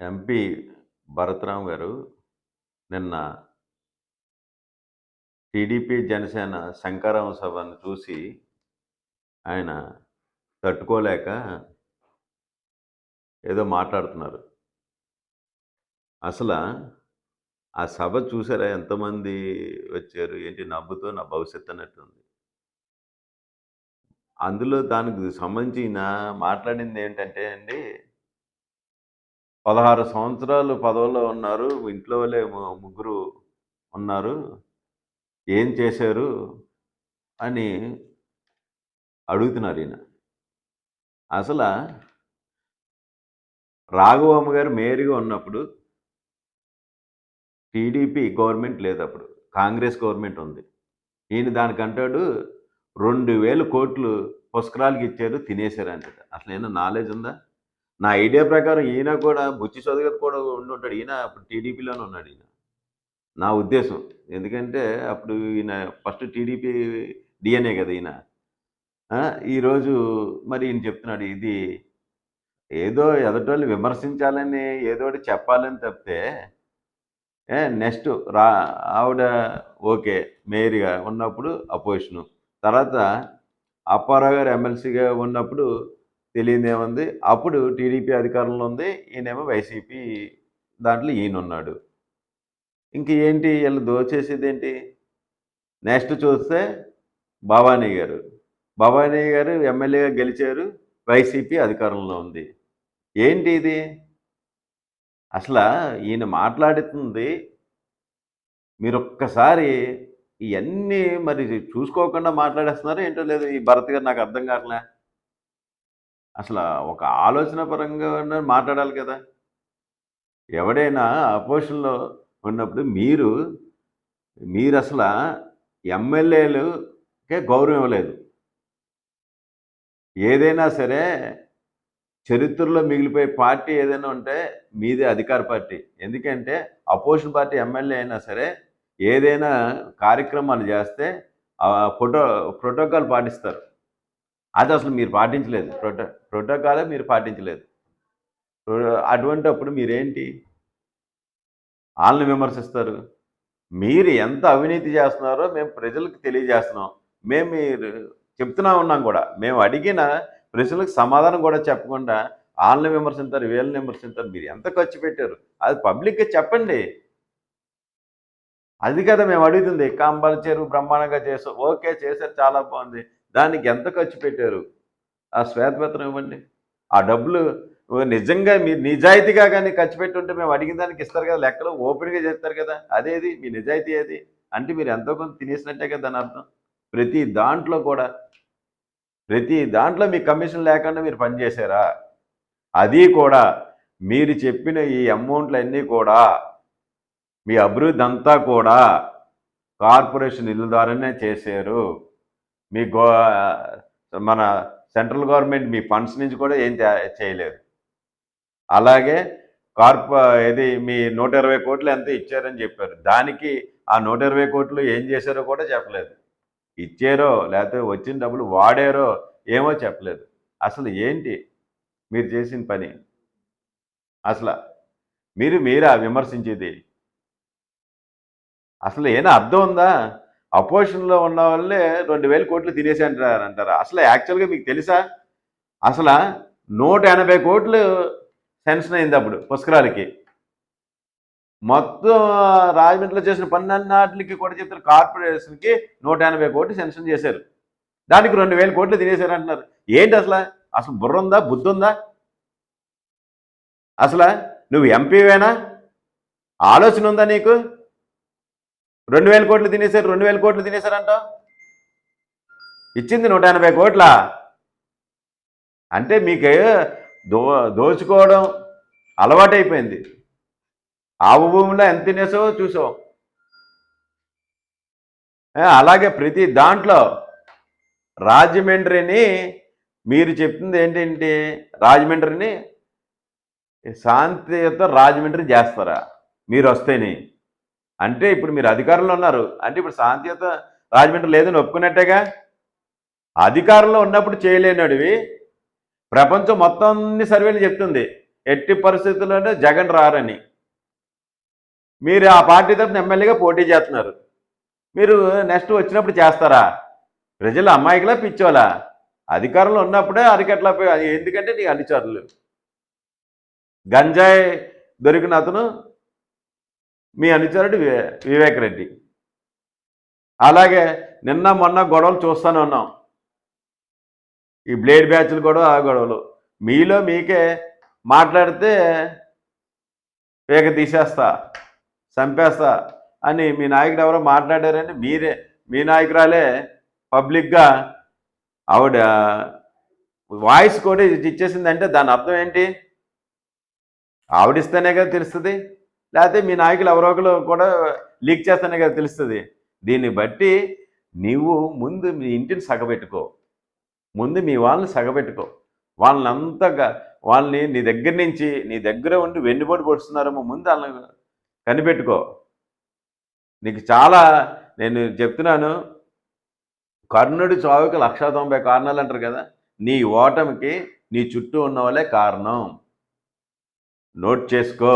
MP భరతరావు గారు నిన్న TDP Janasena శంకరామ సభను చూసి ఆయన తట్టుకోలేక ఏదో మాట్లాడుతున్నారు. అసలు ఆ సభ చూసారా? ఎంతమంది వచ్చారు? ఏంటి నవ్వుతో నా భవిష్యత్తు అన్నట్టుంది. అందులో దానికి సంబంధించిన మాట్లాడింది ఏంటంటే అండి పదహారు సంవత్సరాలు పదవుల్లో ఉన్నారు. ఇంట్లో వాళ్ళే ముగ్గురు ఉన్నారు. ఏం చేశారు? అని అడుగుతున్నారు ఈయన. అసలు రాఘవమ్మ గారు మేరీగా ఉన్నప్పుడు టీడీపీ గవర్నమెంట్ లేదు అప్పుడు. కాంగ్రెస్ గవర్నమెంట్ ఉంది. ఈయన దానికంటాడు రెండు వేలు కోట్లు పుష్కరాలకి ఇచ్చారు తినేశారు అంటే అసలు ఏమైనా నాలెడ్జ్ ఉందా? నా ఐడియా ప్రకారం ఈయన కూడా బుచ్చి చదువు కూడా ఉండి ఉంటాడు ఈయన అప్పుడు టీడీపీలోనే ఉన్నాడు ఈయన. నా ఉద్దేశం. ఎందుకంటే అప్పుడు ఈయన ఫస్ట్ టీడీపీ డిఎన్ఏ కదా ఈయన. ఈరోజు మరి ఈయన చెప్తున్నాడు ఇది ఏదో ఎదటోళ్ళు విమర్శించాలని ఏదో ఒకటి చెప్పాలని తప్పితే నెక్స్ట్ రా ఆవిడ ఓకే మేయర్గా ఉన్నప్పుడు అపోజిషను. తర్వాత అప్పారావు గారు ఎమ్మెల్సీగా ఉన్నప్పుడు తెలియదేముంది అప్పుడు టీడీపీ అధికారంలో ఉంది. ఈయనేమో వైసీపీ దాంట్లో ఈయన ఉన్నాడు ఇంక ఏంటి వీళ్ళు దోచేసేది ఏంటి నెక్స్ట్ చూస్తే భవానీ గారు. భవానీ గారు ఎమ్మెల్యేగా గెలిచారు. వైసీపీ అధికారంలో ఉంది. ఏంటి ఇది? అసలు ఈయన మాట్లాడుతుంది. మీరు ఒక్కసారి ఇవన్నీ మరి చూసుకోకుండా మాట్లాడేస్తున్నారు ఏంటో లేదు ఈ భరత్ గారు నాకు అర్థం కావట్లే. అసలు ఒక ఆలోచన పరంగా ఉన్న మాట్లాడాలి కదా! ఎవడైనా అపోజిషన్లో ఉన్నప్పుడు మీరు మీరు అసలు ఎమ్మెల్యేలుకే గౌరవం ఇవ్వలేదు. ఏదైనా సరే చరిత్రలో మిగిలిపోయే పార్టీ ఏదైనా ఉంటే మీదే అధికార పార్టీ. ఎందుకంటే అపోజిషన్ పార్టీ ఎమ్మెల్యే అయినా సరే ఏదైనా కార్యక్రమాలు చేస్తే ఫోటో ప్రోటోకాల్ పాటిస్తారు. అది అసలు మీరు పాటించలేదు. ప్రోటో ప్రోటోకాలే మీరు పాటించలేదు. అటువంటి అప్పుడు మీరేంటి? వాళ్ళని విమర్శిస్తారు. మీరు ఎంత అవినీతి చేస్తున్నారో మేము ప్రజలకు తెలియజేస్తున్నాం. మేము మీరు చెప్తున్నా ఉన్నాం కూడా. మేము అడిగిన ప్రజలకు సమాధానం కూడా చెప్పకుండా వాళ్ళని విమర్శించారు వీళ్ళని విమర్శించారు. మీరు ఎంత ఖర్చు పెట్టారు? అది పబ్లిక్గా చెప్పండి. అది కదా మేము అడుగుతుంది. కాంబాల చెరువు బ్రహ్మాండంగా చేసాం ఓకే చేశారు. చాలా బాగుంది. దానికి ఎంత ఖర్చు పెట్టారు? ఆ శ్వేతపత్రం ఇవ్వండి. ఆ డబ్బులు నిజంగా మీరు నిజాయితీగా కానీ ఖర్చు పెట్టుంటే మేము అడిగిన దానికి ఇస్తారు కదా లెక్కలు ఓపెన్గా చేస్తారు కదా అదేది? మీ నిజాయితీ ఏది? అంటే మీరు ఎంతో కొంత తినేసినట్టే కదా దాని అర్థం. ప్రతి దాంట్లో కూడా ప్రతి దాంట్లో మీ కమిషన్ లేకుండా మీరు పనిచేశారా అది కూడా మీరు చెప్పిన ఈ అమౌంట్లు అన్నీ కూడా మీ అభివృద్ధి అంతా కూడా కార్పొరేషన్ ఇల్లు ద్వారానే చేశారు. మీ గో మన సెంట్రల్ గవర్నమెంట్ మీ ఫండ్స్ నుంచి కూడా ఏం చేయలేదు. అలాగే కార్ప ఇది మీ నూట ఇరవై కోట్లు ఎంత ఇచ్చారని చెప్పారు. దానికి ఆ నూట ఇరవై కోట్లు ఏం చేశారో కూడా చెప్పలేదు. ఇచ్చారో లేకపోతే వచ్చిన డబ్బులు వాడారో ఏమో చెప్పలేదు. అసలు ఏంటి మీరు చేసిన పని? అసలు మీరు మీరా విమర్శించేది? అసలు ఏమైనా అర్థం ఉందా? అపోజిషన్లో ఉన్న వాళ్ళే రెండు వేల కోట్లు తినేసారంటారు అంటారు అసలు యాక్చువల్గా మీకు తెలుసా? అసలు నూట ఎనభై కోట్లు సెన్షన్ అయింది అప్పుడు పుష్కరాలకి. మొత్తం రాజమండ్రిలో చేసిన పన్నెండుకి కూడా చెప్తారు కార్పొరేషన్కి నూట ఎనభై కోట్లు సెన్షన్ చేశారు. దానికి రెండు వేల కోట్లు తినేశారు అంటున్నారు ఏంటి అసలు? అసలు బుర్ర ఉందా? బుద్ధి ఉందా? అసలు నువ్వు ఎంపీవేనా ఆలోచన ఉందా నీకు? రెండు వేల కోట్లు తినేశారు రెండు వేల కోట్లు తినేశారంట. ఇచ్చింది నూట ఎనభై కోట్ల? అంటే మీకు దో దోచుకోవడం అలవాటైపోయింది. ఆవు భూమిలో ఎంత తినేసావో చూసావు. అలాగే ప్రతి దాంట్లో రాజమండ్రిని మీరు చెప్తుంది ఏంటంటే రాజమండ్రిని శాంతియుత రాజమండ్రి చేస్తారా? మీరు వస్తేనే. అంటే ఇప్పుడు మీరు అధికారంలో ఉన్నారు. అంటే ఇప్పుడు శాంతియుత రాజమండ్రి లేదని ఒప్పుకున్నట్టేగా? అధికారంలో ఉన్నప్పుడు చేయలేనడివి. ప్రపంచం మొత్తం అన్ని సర్వేలు చెప్తుంది. ఎట్టి పరిస్థితుల్లోనే జగన్ రారని. మీరు ఆ పార్టీ తరఫున ఎమ్మెల్యేగా పోటీ చేస్తున్నారు. మీరు నెక్స్ట్ వచ్చినప్పుడు చేస్తారా? ప్రజలు అమ్మాయికిలా పిచ్చోలా? అధికారంలో ఉన్నప్పుడే అరికట్లా పోయి అది ఎందుకంటే నీ అనుచరులు గంజాయి దొరికిన అతను మీ అనుచరుడు వివేక్ రెడ్డి అలాగే నిన్న మొన్న గొడవలు చూస్తూనే ఉన్నాం. ఈ బ్లేడ్ బ్యాచ్లు గొడవ ఆ గొడవలు. మీలో మీకే మాట్లాడితే వేగ తీసేస్తా చంపేస్తా అని మీ నాయకుడు ఎవరో మాట్లాడారని మీరే మీ నాయకురాలే పబ్లిక్గా ఆవిడ వాయిస్ కూడా ఇచ్చేసిందంటే దాని అర్థం ఏంటి? ఆవిడిస్తేనే కదా తెలుస్తుంది. లేకపోతే మీ నాయకులు ఎవరో ఒకరు కూడా లీక్ చేస్తానే కదా తెలుస్తుంది. దీన్ని బట్టి నీవు ముందు మీ ఇంటిని సగబెట్టుకో. ముందు మీ వాళ్ళని సగబెట్టుకో. వాళ్ళని అంతగా వాళ్ళని నీ దగ్గర నుంచి నీ దగ్గర ఉండి వెన్నుపోటు పొడుస్తున్నారేమో ముందు వాళ్ళని కనిపెట్టుకో. నీకు చాలా నేను చెప్తున్నాను కర్ణుడి చావుకి లక్ష తొంభై కారణాలు అంటారు కదా నీ ఓటమికి నీ చుట్టూ ఉన్న వాళ్ళే కారణం. నోట్ చేసుకో.